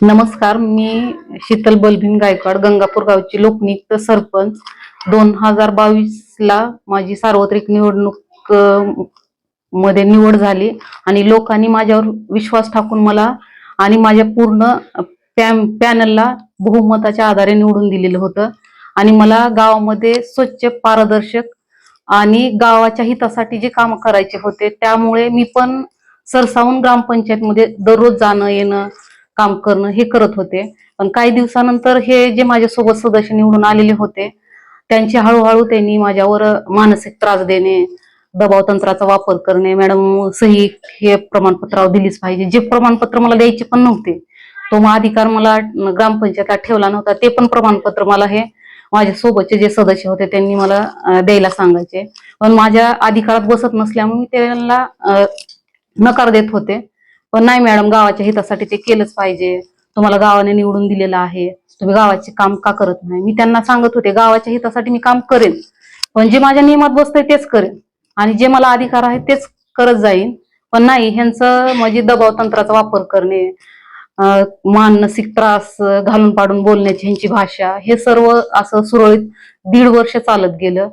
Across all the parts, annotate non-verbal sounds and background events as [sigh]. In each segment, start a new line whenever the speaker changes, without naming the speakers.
नमस्कार मी शीतल बलभीम गायकवाड गंगापूर गावची लोकनियुक्त सरपंच. दोन हजार बावीस ला माझी सार्वत्रिक निवडणूक अ, मध्ये निवड झाली आणि लोकांनी माझ्यावर विश्वास टाकून मला आणि माझ्या पूर्ण पॅ- पॅनलला बहुमताच्या आधारे निवडून दिलेलं होतं. आणि मला गावामध्ये स्वच्छ पारदर्शक आणि गावाच्या हितासाठी जे काम करायचे होते त्यामुळे मी पण सरसावून ग्रामपंचायतमध्ये दररोज जाणं येणं काम करणं हे करत होते. पण काही दिवसानंतर हे जे माझ्यासोबत सदस्य निवडून आलेले होते त्यांचे हळूहळू त्यांनी माझ्यावर मानसिक त्रास देणे दबाव तंत्राचा वापर करणे मॅडम सही हे प्रमाणपत्रावर दिलीच पाहिजे. जे प्रमाणपत्र मला द्यायचे पण नव्हते तो मग अधिकार मला ग्रामपंचायतला ठेवला नव्हता ते पण प्रमाणपत्र मला हे माझ्या सोबतचे जे सदस्य होते त्यांनी मला द्यायला सांगायचे. पण माझ्या अधिकारात बसत नसल्यामुळे मी त्यांना नकार देत होते. पण नाही मॅडम गावाच्या हितासाठी ते केलंच पाहिजे. तुम्हाला गावाने निवडून दिलेलं आहे. तुम्ही गावाचे काम का करत नाही? मी त्यांना सांगत होते गावाच्या हितासाठी मी काम करेन. पण जे माझ्या नियमात बसतंय तेच करेन. आणि जे मला अधिकार आहे तेच करत जाईन. पण नाही ह्यांचं म्हणजे दबाव तंत्राचा वापर करणे मानसिक त्रास घालून पाडून बोलण्याची ह्यांची भाषा हे सर्व असं सुरळीत दीड वर्ष चालत गेलं.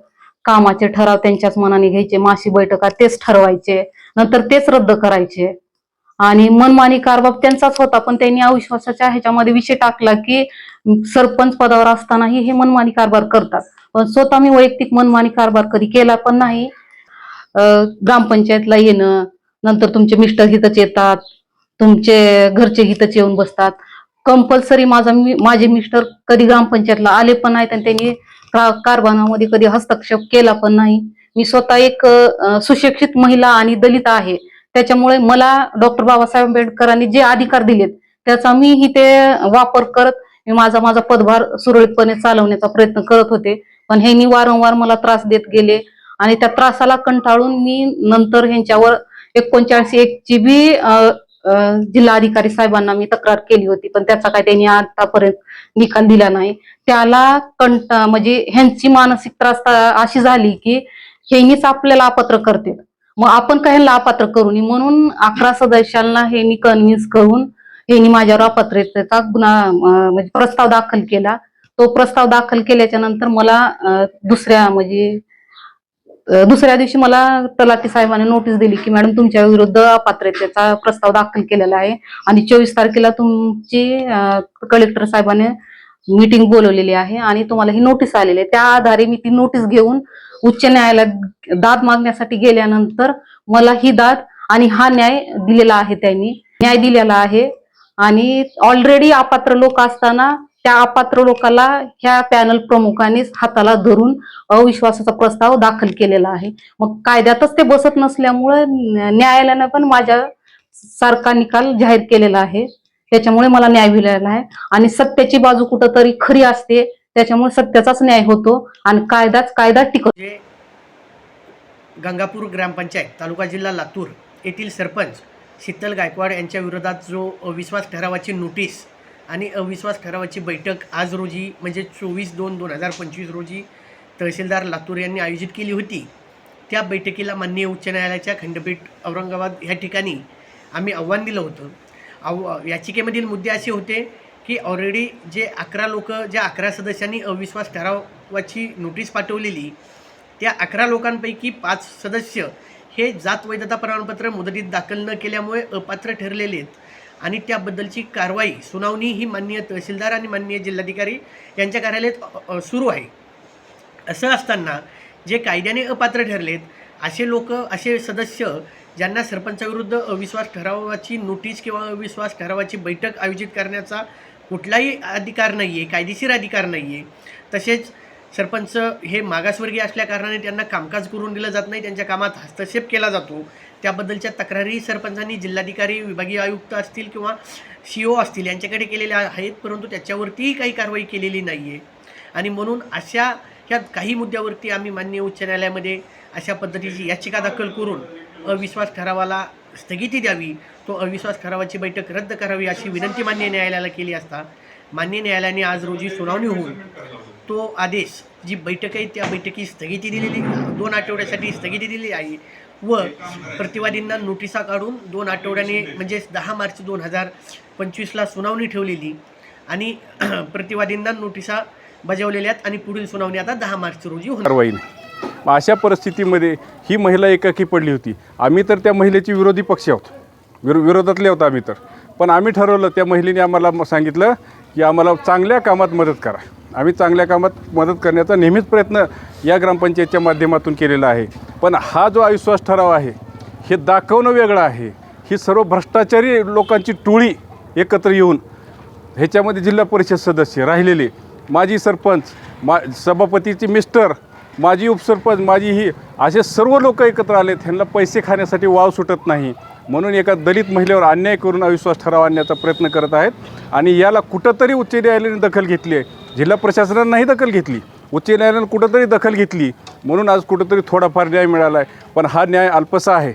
कामाचे ठराव त्यांच्याच मनाने घ्यायचे. माशी बैठका तेच ठरवायचे. नंतर तेच रद्द करायचे. आणि मनमानी कारभार त्यांचाच होता पण त्यांनी अविश्वासाच्या ह्याच्यामध्ये विषय टाकला की सरपंच पदावर असतानाही हे मनमानी कारभार करतात. पण स्वतः मी वैयक्तिक मनमानी कारभार कधी केला पण नाही. ग्रामपंचायतला येणं नंतर तुमचे मिस्टर हितच येतात तुमचे घरचे हितच येऊन बसतात. कंपल्सरी माझा मी- माझे मिस्टर कधी ग्रामपंचायतला आले पण नाहीत आणि त्यांनी कारभारामध्ये कधी हस्तक्षेप केला पण नाही. मी स्वतः एक सुशिक्षित महिला आणि दलित आहे. त्याच्यामुळे मला डॉक्टर बाबासाहेब आंबेडकरांनी जे अधिकार दिलेत त्याचा मीही ते वापर करत मी माझा माझा पदभार सुरळीतपणे चालवण्याचा प्रयत्न करत होते. पण ह्यांनी वारंवार मला त्रास देत गेले आणि त्या त्रासाला कंटाळून मी नंतर ह्यांच्यावर एकोणचाळीस एक ची बी जिल्हाधिकारी साहेबांना मी तक्रार केली होती. पण त्याचा काय त्यांनी आतापर्यंत निकाल दिला नाही. त्याला कंट म्हणजे ह्यांची मानसिक त्रास अशी झाली की ह्यांनीच आपल्याला अपात्र करते. मग आपण काही अपात्र करू? नये म्हणून अकरा सदस्यांना ह्यांनी कन्व्हिन्स करून यांनी माझ्यावर अपात्रतेचा गुन्हा म्हणजे प्रस्ताव दाखल केला. तो प्रस्ताव दाखल केल्याच्यानंतर मला दुसऱ्या म्हणजे दुसऱ्या दिवशी मला तलाठी साहेबांनी नोटीस दिली की मॅडम तुमच्या विरुद्ध अपात्रतेचा प्रस्ताव दाखल केलेला आहे. आणि चोवीस तारखेला तुमची कलेक्टर साहेबांनी मीटिंग बोलवलेली आहे आणि तुम्हाला ही नोटीस आलेली आहे. त्या आधारे मी ती नोटीस घेऊन उच्च न्यायालयात दाद मागण्यासाठी गेल्यानंतर मला ही दाद आणि हा न्याय दिलेला आहे त्यांनी. न्याय दिलेला आहे आणि ऑलरेडी अपात्र लोक असताना त्या अपात्र लोकाला ह्या पॅनल प्रमुखांनीच हाताला धरून अविश्वासाचा प्रस्ताव दाखल केलेला आहे. मग कायद्यातच ते बसत नसल्यामुळे न्यायालयानं पण माझ्या सारखा निकाल जाहीर केलेला आहे. त्याच्यामुळे मला न्याय मिळालेला आहे. आणि सत्याची बाजू कुठंतरी खरी असते त्याच्यामुळे सत्याचाच न्याय होतो आणि कायदाच कायदा टिकतो
गंगापूर ग्रामपंचायत तालुका जिल्हा लातूर येथील सरपंच शीतल गायकवाड यांच्या विरोधात जो अविश्वास ठरावाची नोटीस आणि अविश्वास ठरावाची बैठक आज रोजी म्हणजे चोवीस दोन दोन हजार पंचवीस रोजी तहसीलदार लातूर यांनी आयोजित केली होती. त्या बैठकीला माननीय उच्च न्यायालयाच्या खंडपीठ औरंगाबाद ह्या ठिकाणी आम्ही आव्हान दिलं होतं. आव याचिकेमधील मुद्दे असे होते की ऑलरेडी जे अकरा लोक ज्या अकरा सदस्यांनी अविश्वास ठरावाची नोटीस पाठवलेली त्या अकरा लोकांपैकी पाच सदस्य हे जात वैधता प्रमाणपत्र मुदतीत दाखल न केल्यामुळे अपात्र ठरलेले आहेत. आणि त्याबद्दलची कारवाई सुनावणी ही माननीय तहसीलदार आणि माननीय जिल्हाधिकारी यांच्या कार्यालयात सुरू आहे. असं असताना जे कायद्याने अपात्र ठरलेत असे लोक असे सदस्य ज्यांना सरपंचाविरुद्ध अविश्वास ठरावाची नोटीस किंवा अविश्वास ठरावाची बैठक आयोजित करण्याचा कुठलाही अधिकार नाही आहे कायदेशीर अधिकार नाही आहे तसेच सरपंच हे मागासवर्गीय असल्याकारणाने त्यांना कामकाज करून दिलं जात नाही त्यांच्या कामात हस्तक्षेप केला जातो. त्याबद्दलच्या तक्रारी सरपंचांनी जिल्हाधिकारी विभागीय आयुक्त असतील किंवा सी ओ असतील यांच्याकडे केलेल्या आहेत परंतु त्याच्यावरतीही काही कारवाई केलेली नाही आहे आणि म्हणून अशा ह्या काही मुद्द्यावरती आम्ही माननीय उच्च न्यायालयामध्ये अशा पद्धतीची याचिका दाखल करून अविश्वास ठरावाला स्थगिती द्यावी. तो अविश्वास ठरावाची बैठक रद्द करावी अशी विनंती मान्य न्यायालयाला केली असता मान्य न्यायालयाने आज रोजी सुनावणी होऊन तो आदेश जी बैठक आहे त्या बैठकी स्थगिती दिलेली दोन आठवड्यासाठी स्थगिती दिली आहे व प्रतिवादींना नोटिसा काढून दोन आठवड्याने म्हणजेच दहा मार्च दोन हजार पंचवीसला सुनावणी ठेवलेली आणि [clears throat] प्रतिवादींना नोटिसा बजावलेल्या आहेत आणि पुढील सुनावणी आता दहा मार्च रोजी होणार
मग अशा परिस्थितीमध्ये ही महिला एकाकी पडली होती. आम्ही तर त्या महिलेची विरोधी पक्ष आहोत. विरो विरोधातले होतो आम्ही तर. पण आम्ही ठरवलं त्या महिलेने आम्हाला सांगितलं की आम्हाला चांगल्या कामात मदत करा. आम्ही चांगल्या कामात मदत करण्याचा नेहमीच प्रयत्न या ग्रामपंचायतच्या माध्यमातून केलेला आहे. पण हा जो अविश्वास ठराव आहे हे दाखवणं वेगळं आहे. ही सर्व भ्रष्टाचारी लोकांची टोळी एकत्र येऊन ह्याच्यामध्ये जिल्हा परिषद सदस्य राहिलेले माजी सरपंच मा सभापतीचे मिस्टर माजी उपसरपंच माझी ही असे सर्व लोक एकत्र आलेत ह्यांना पैसे खाण्यासाठी वाव सुटत नाही. म्हणून एका दलित महिलेवर अन्याय करून अविश्वास ठराव आणण्याचा प्रयत्न करत आहेत. आणि याला कुठंतरी उच्च न्यायालयाने दखल घेतली आहे. जिल्हा प्रशासनानंही दखल घेतली. उच्च न्यायालयानं कुठंतरी दखल घेतली. म्हणून आज कुठंतरी थोडाफार न्याय मिळाला आहे. पण हा न्याय अल्पसा आहे.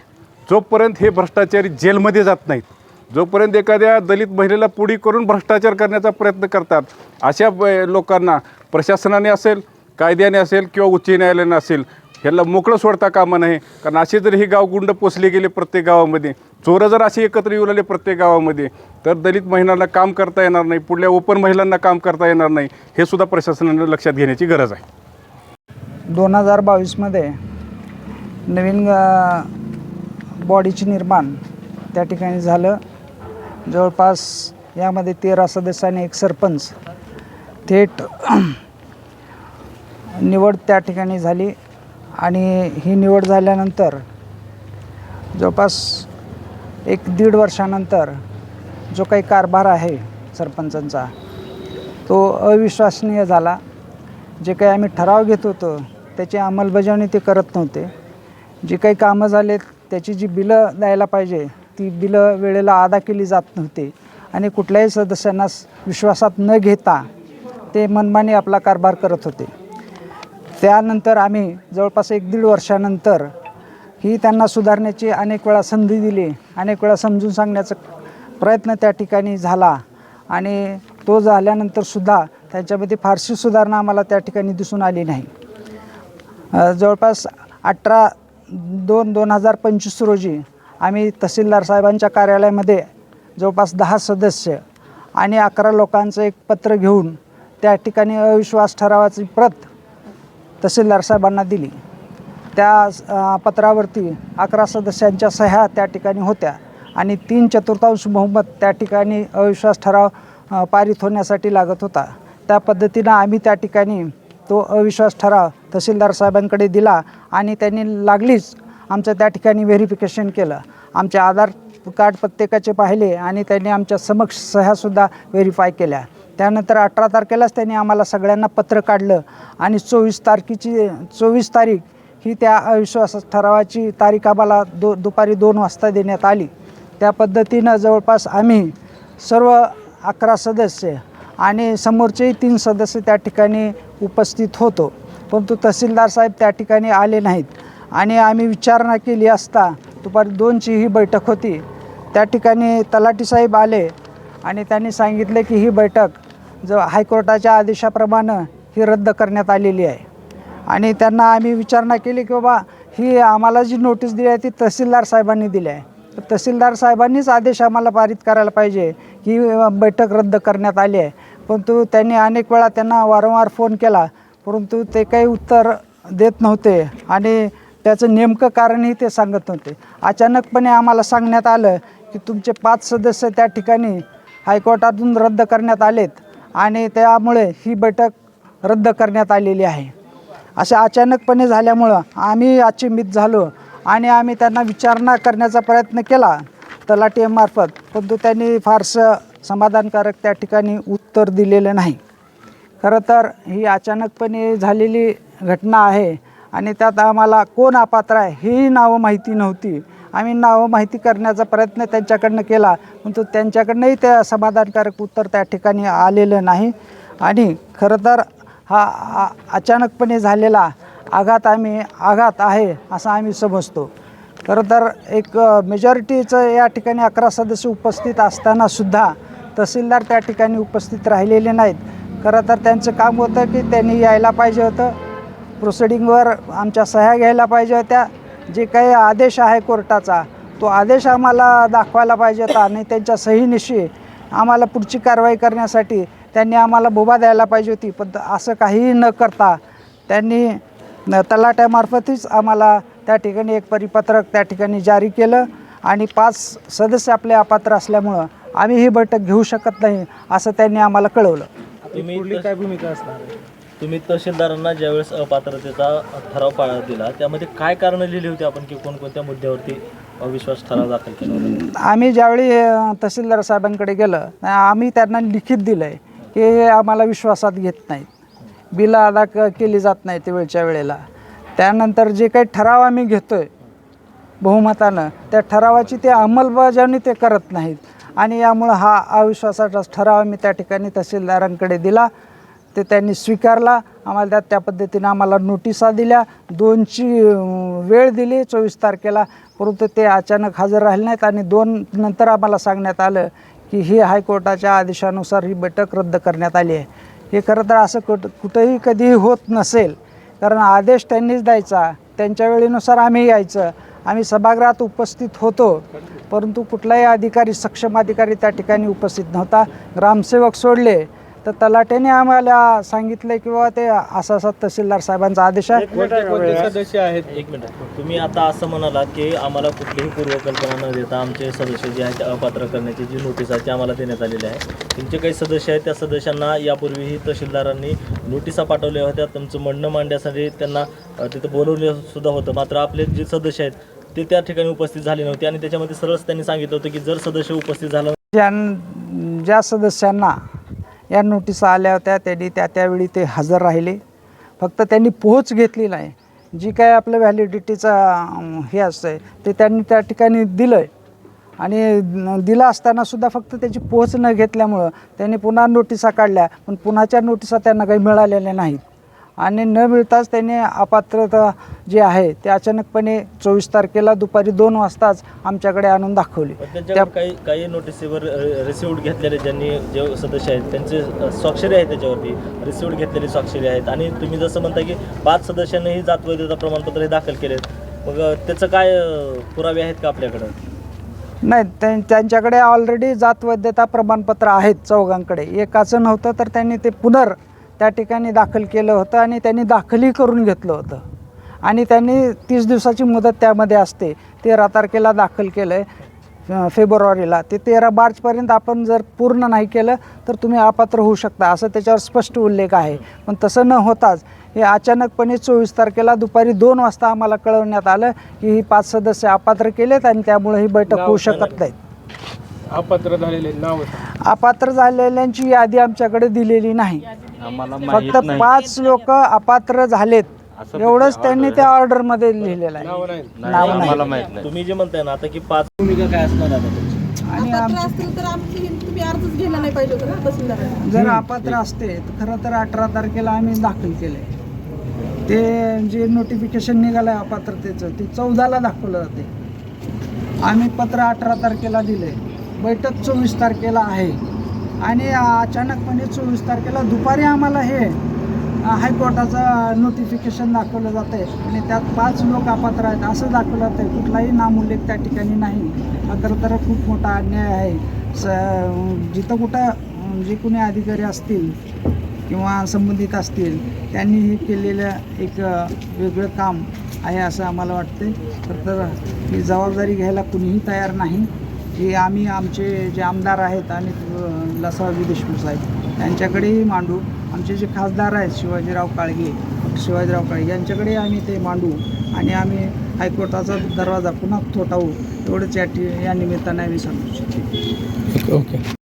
जोपर्यंत हे भ्रष्टाचारी जेलमध्ये जात नाहीत जोपर्यंत एखाद्या दलित महिलेला पुढी करून भ्रष्टाचार करण्याचा प्रयत्न करतात अशा लोकांना प्रशासनाने असेल कायद्याने असेल किंवा उच्च न्यायालयाने असेल ह्याला मोकळं सोडता कामं नये. कारण असे जर हे गाव गुंड पोचले गेले प्रत्येक गावामध्ये चोरं जर असे एकत्र येऊ लागले प्रत्येक गावामध्ये तर दलित महिलांना काम करता येणार नाही पुढल्या ओपन महिलांना काम करता येणार नाही हे सुद्धा प्रशासनाने लक्षात घेण्याची गरज आहे.
दोन हजार बावीसमध्ये नवीन बॉडीचे निर्माण त्या ठिकाणी झालं. जवळपास यामध्ये तेरा सदस्य आणि एक सरपंच थेट निवड त्या ठिकाणी झाली आणि ही निवड झाल्यानंतर जवळपास एक दीड वर्षानंतर जो काही कारभार आहे सरपंचांचा तो अविश्वसनीय झाला. जे काही आम्ही ठराव घेत होतो त्याची अंमलबजावणी ते करत नव्हते. जी काही कामं झालेत त्याची जी बिलं द्यायला पाहिजे ती बिलं वेळेला अदा केली जात नव्हती. आणि कुठल्याही सदस्यांना विश्वासात न घेता ते मनमानी आपला कारभार करत होते. त्यानंतर आम्ही जवळपास एक दीड वर्षानंतर ही त्यांना सुधारण्याची अनेक वेळा संधी दिली अनेक वेळा समजून सांगण्याचा प्रयत्न त्या ठिकाणी झाला. आणि तो झाल्यानंतरसुद्धा त्यांच्यामध्ये फारशी सुधारणा आम्हाला त्या ठिकाणी दिसून आली नाही. जवळपास अठरा दोन दोन हजार पंचवीस रोजी आम्ही तहसीलदार साहेबांच्या कार्यालयामध्ये जवळपास दहा सदस्य आणि अकरा लोकांचं एक पत्र घेऊन त्या ठिकाणी अविश्वास ठरावाची प्रत तहसीलदार साहेबांना दिली. त्या पत्रावरती अकरा सदस्यांच्या सह्या त्या ठिकाणी होत्या आणि तीन चतुर्थांश बहुमत त्या ठिकाणी अविश्वास ठराव पारित होण्यासाठी लागत होता. त्या पद्धतीनं आम्ही त्या ठिकाणी तो अविश्वास ठराव तहसीलदार साहेबांकडे दिला आणि त्यांनी लागलीच आमचं त्या ठिकाणी व्हेरिफिकेशन केलं. आमचे आधार कार्ड प्रत्येकाचे पाहिले आणि त्यांनी आमच्या समक्ष सह्यासुद्धा व्हेरीफाय केल्या. त्यानंतर अठरा तारखेलाच त्यांनी आम्हाला सगळ्यांना पत्र काढलं आणि चोवीस तारखेची चोवीस तारीख ही त्या अविश्वास ठरावाची तारीख आम्हाला दो दुपारी दोन वाजता देण्यात आली. त्या पद्धतीनं जवळपास आम्ही सर्व अकरा सदस्य आणि समोरचेही तीन सदस्य त्या ठिकाणी उपस्थित होतो. परंतु तहसीलदार साहेब त्या ठिकाणी आले नाहीत आणि आम्ही विचारणा केली असता दुपारी दोनची ही बैठक होती. त्या ठिकाणी तलाटी साहेब आले आणि त्यांनी सांगितले की ही बैठक ज हायकोर्टाच्या आदेशाप्रमाणे ही रद्द करण्यात आलेली आहे. आणि त्यांना आम्ही विचारणा केली की बाबा ही आम्हाला जी नोटीस दिली आहे ती तहसीलदार साहेबांनी दिली आहे. तर तहसीलदार साहेबांनीच आदेश आम्हाला पारित करायला पाहिजे की बैठक रद्द करण्यात आली आहे. परंतु त्यांनी अनेक वेळा त्यांना वारंवार फोन केला परंतु ते काही उत्तर देत नव्हते आणि त्याचं नेमकं कारणही ते सांगत नव्हते. अचानकपणे आम्हाला सांगण्यात आलं की तुमचे पाच सदस्य त्या ठिकाणी हायकोर्टातून रद्द करण्यात आलेत. आणि त्यामुळे ही बैठक रद्द करण्यात आलेली आहे. असे अचानकपणे झाल्यामुळं आम्ही अचिंबित झालो आणि आम्ही त्यांना विचारणा करण्याचा प्रयत्न केला. तलाठीमार्फत परंतु त्यांनी फारसं समाधानकारक त्या ठिकाणी उत्तर दिलेलं नाही. खरं तर ही अचानकपणे झालेली घटना आहे आणि त्यात आम्हाला कोण अपात्र आहे ही नावं माहिती नव्हती. आम्ही नावं माहिती करण्याचा प्रयत्न त्यांच्याकडनं केला. परंतु त्यांच्याकडनंही त्या समाधानकारक उत्तर त्या ठिकाणी आलेलं नाही. आणि खरं तर हा अचानकपणे झालेला आघात आम्ही आघात आहे असं आम्ही समजतो. खरं तर एक मेजॉरिटीचं या ठिकाणी अकरा सदस्य उपस्थित असतानासुद्धा तहसीलदार त्या ठिकाणी उपस्थित राहिलेले नाहीत. खरं तर त्यांचं काम होतं की त्यांनी यायला पाहिजे होतं. प्रोसिडिंगवर आमच्या सह्या घ्यायला पाहिजे होत्या. जे काही आदेश आहे कोर्टाचा तो आदेश आम्हाला दाखवायला पाहिजे होता आणि त्यांच्या सहीनिशी आम्हाला पुढची कारवाई करण्यासाठी त्यांनी आम्हाला मुभा द्यायला पाहिजे होती. पण असं काहीही न करता त्यांनी न- तलाट्यामार्फतच आम्हाला त्या ठिकाणी एक परिपत्रक त्या ठिकाणी जारी केलं आणि पाच सदस्य आपले अपात्र असल्यामुळं आम्ही ही बैठक घेऊ शकत नाही असं त्यांनी आम्हाला कळवलं.
तुम्ही काय भूमिका असणार तुम्ही तहसीलदारांना ज्यावेळेस अपात्रतेचा ठराव पाळा दिला त्यामध्ये काय कारण लिहिली होती आपण की कोणकोणत्या मुद्द्यावरती अविश्वास ठराव दाखल केला होता.
आम्ही ज्यावेळी अ, तहसीलदार साहेबांकडे गेलं आम्ही त्यांना लिखित दिलं आहे की हे आम्हाला विश्वासात घेत नाहीत. बिलं अदा क केली जात नाही ते वेळच्या वेळेला. त्यानंतर जे काही ठराव आम्ही घेतो आहे बहुमतानं त्या ठरावाची ते अंमलबजावणी ते करत नाहीत. आणि यामुळं हा अविश्वासाचा ठराव आम्ही त्या ठिकाणी तहसीलदारांकडे दिला. ते त्यांनी स्वीकारला. आम्हाला त्या त्या पद्धतीनं आम्हाला नोटिसा दिल्या. दोनची वेळ दिली चोवीस तारखेला. परंतु ते अचानक हजर राहिले नाहीत आणि दोन नंतर आम्हाला सांगण्यात आलं की ही हायकोर्टाच्या आदेशानुसार ही बैठक रद्द करण्यात आली आहे. हे खरं तर असं कुठ कुठंही कधीही होत नसेल. कारण आदेश त्यांनीच द्यायचा. त्यांच्या वेळेनुसार आम्ही यायचं. आम्ही सभागृहात उपस्थित होतो. परंतु कुठलाही अधिकारी सक्षम अधिकारी त्या ठिकाणी उपस्थित नव्हता. ग्रामसेवक सोडले. तर तलाट्याने आम्हाला सांगितलं किंवा ते असा असा तहसीलदार साहेबांचा आदेश आहे.
सदस्य आहेत? एक मिनिट. तुम्ही आता असं म्हणालात की आम्हाला कुठलीही पूर्वकल्पना न देता आमचे सदस्य जे आहेत अपात्र करण्याची जी नोटीस आहे ती आम्हाला देण्यात आलेली आहे. तुमचे काही सदस्य आहेत त्या सदस्यांना यापूर्वीही तहसीलदारांनी नोटिसा पाठवल्या होत्या. तुमचं म्हणणं मांडण्यासाठी त्यांना तिथं बोलवलं सुद्धा होतं. मात्र आपले जे सदस्य आहेत ते त्या ठिकाणी उपस्थित झाले नव्हते. आणि त्याच्यामध्ये सरळच त्यांनी सांगितलं होतं की जर सदस्य उपस्थित झाला
ज्या ज्या सदस्यांना या नोटिसा आल्या होत्या त्यांनी त्या त्यावेळी ते हजर राहिले. फक्त त्यांनी पोहोच घेतली नाही. जी काय आपलं व्हॅलिडिटीचा हे असतं ते त्यांनी त्या ठिकाणी दिलं आहे आणि दिलं असतानासुद्धा फक्त त्याची पोहोच न घेतल्यामुळं त्यांनी पुन्हा नोटिसा काढल्या पण पुन्हाच्या नोटिसा त्यांना काही मिळालेल्या नाहीत. आणि न मिळताच त्यांनी अपात्रता जे आहे ते अचानकपणे चोवीस तारखेला दुपारी दोन वाजताच आमच्याकडे आणून दाखवली. त्या
त्यांच्याकडे काही काही नोटिसीवर रिसिव्ड घेतलेले ज्यांनी जे सदस्य आहेत त्यांचे स्वाक्षरी आहेत त्याच्यावरती. रिसिव्ड घेतलेली स्वाक्षरी आहेत. आणि तुम्ही जसं म्हणता की पाच सदस्यांनीही जात वैधता प्रमाणपत्र हे दाखल केले मग त्याचं काय पुरावे आहेत का आपल्याकडं?
नाही त्यां त्यांच्याकडे ऑलरेडी जात वैधता प्रमाणपत्र आहेत चौघांकडे. एकाचं नव्हतं तर त्यांनी ते पुनर त्या ठिकाणी दाखल केलं होतं आणि त्यांनी दाखलही करून घेतलं होतं. आणि त्यांनी तीस दिवसाची मुदत त्यामध्ये असते. तेरा तारखेला दाखल केलं आहे फेब्रुवारीला. ते तेरा मार्चपर्यंत आपण जर पूर्ण नाही केलं तर तुम्ही अपात्र होऊ शकता असं त्याच्यावर स्पष्ट उल्लेख आहे. पण तसं न होताच हे अचानकपणे चोवीस तारखेला दुपारी दोन वाजता आम्हाला कळवण्यात आलं की ही पाच सदस्य अपात्र केलेत आणि त्यामुळे ही बैठक होऊ शकत नाहीत.
अपात्र झालेले नाव
अपात्र झालेल्यांची यादी आमच्याकडे दिलेली नाही.
आम्हाला
फक्त पाच लोक अपात्र झालेत. एवढंच त्यांनी त्या ऑर्डरमध्ये लिहिलेलं आहे.
नाव नाही.
नाव नाही.
आम्हाला माहीत नाही.
तुम्ही जे म्हणताय ना आता की पाच भूमिका काय असणार आता तुमची?
आणि
अपात्र
आमची
असतील तर आमची तुम्ही अर्जच घ्यायला नाही पाहिजे होतं ना तहसीलदारांना
जर अपात्र असते तर खरं तर अठरा तारखेला आम्ही दाखल केले ते जे नोटिफिकेशन निघालं आहे अपात्रतेचं ते चौदाला दाखवलं जाते. आम्ही पत्र अठरा तारखेला दिले बैठक चोवीस तारखेला आहे. आणि अचानकपणे चोवीस तारखेला दुपारी आम्हाला हे हायकोर्टाचं नोटिफिकेशन दाखवलं जातं आहे आणि त्यात पाच लोक अपात्र आहेत असं दाखवलं जातं आहे कुठलाही नामोल्लेख त्या ठिकाणी नाही. हा खरं तर खूप मोठा अन्याय आहे. स जिथं कुठं जे कोणी अधिकारी असतील किंवा संबंधित असतील त्यांनी हे केलेलं एक वेगळं काम आहे असं आम्हाला वाटते तर तर ही जबाबदारी घ्यायला कुणीही तयार नाही. हे आम्ही आमचे जे आमदार आहेत आणि अ, लसावी देशमुख साहेब. त्यांच्याकडेही मांडू. आमचे जे खासदार आहेत शिवाजीराव काळगे शिवाजीराव काळगे यांच्याकडे आम्ही ते मांडू. आणि आम्ही हायकोर्टाचा दरवाजा पुन्हा थोटावू. एवढंच या टी या निमित्ताने आम्ही सांगू इच्छितो.
ओके.